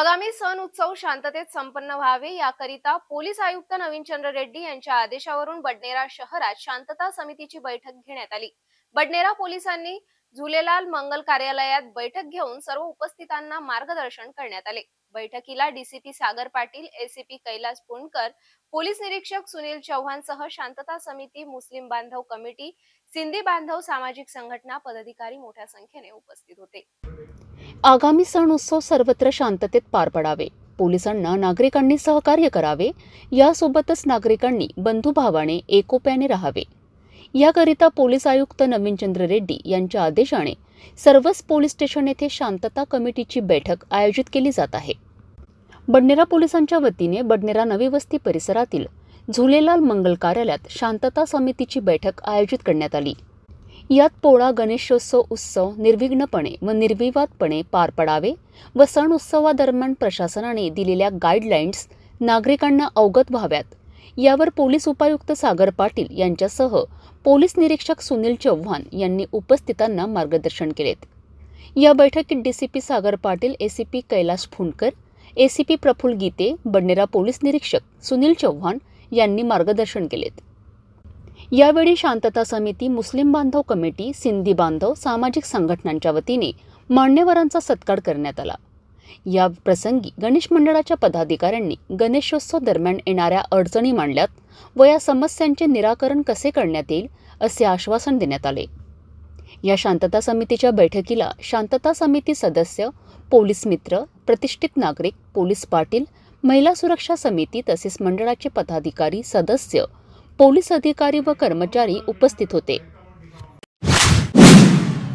आगामी सण उत्सव शांततेत संपन्न व्हावे याकरिता पोलीस आयुक्त नवीनचंद्र रेड्डी यांच्या आदेशावरून बडनेरा शहरात शांतता समितीची बैठक घेण्यात आली. बडनेरा पोलिसांनी झुलेलाल मंगल कार्यालयात बैठक घेऊन सर्व उपस्थितांना मार्गदर्शन करण्यात आले. बैठकीला DCP Sagar Patil ACP Kailas Punkar police निरीक्षक सुनील चव्हाण सह शांतता समिती मुस्लिम बांधव कमिटी सिंधी बांधव सामाजिक संघटना पदाधिकारी मोठ्या संख्येने उपस्थित होते. आगामी सण उत्सव सर्वत्र शांततेत पार पडावे. पोलिसांना नागरिकांनी सहकार्य करावे. यासोबतच नागरिकांनी बंधुभावाने एकोप्याने राहावे. याकरिता पोलीस आयुक्त नवीनचंद्र रेड्डी यांच्या आदेशाने सर्वच पोलीस स्टेशन येथे शांतता कमिटीची बैठक आयोजित केली जात आहे. बडनेरा पोलिसांच्या वतीने बडनेरा नवी वस्ती परिसरातील झुलेलाल मंगल कार्यालयात शांतता समितीची बैठक आयोजित करण्यात आली. यात पोळा गणेशोत्सव उत्सव निर्विघ्नपणे व निर्विवादपणे पार पडावे व सण उत्सवादरम्यान प्रशासनाने दिलेल्या गाईडलाईन्स नागरिकांना अवगत व्हाव्यात. यावर पोलीस उपायुक्त सागर पाटील यांच्यासह पोलीस निरीक्षक सुनील चव्हाण यांनी उपस्थितांना मार्गदर्शन केलेत. या बैठकीत DCP Sagar Patil ACP Kailas Phundkar ACP Praful Gite Badnera police निरीक्षक सुनील चव्हाण यांनी मार्गदर्शन केलेत. यावेळी शांतता समिती मुस्लिम बांधव कमिटी सिंधी बांधव सामाजिक संघटनांच्या वतीने मान्यवरांचा सत्कार करण्यात आला. या प्रसंगी गणेश मंडळाच्या पदाधिकाऱ्यांनी गणेशोत्सव दरम्यान येणाऱ्या अडचणी मांडल्यात व या समस्यांचे निराकरण कसे करण्यात येईल असे आश्वासन देण्यात आले. या शांतता समितीच्या बैठकीला शांतता समिती सदस्य पोलीस मित्र प्रतिष्ठित नागरिक पोलीस पाटील महिला सुरक्षा समिती तसेच मंडळाचे पदाधिकारी सदस्य पोलीस अधिकारी व कर्मचारी उपस्थित होते.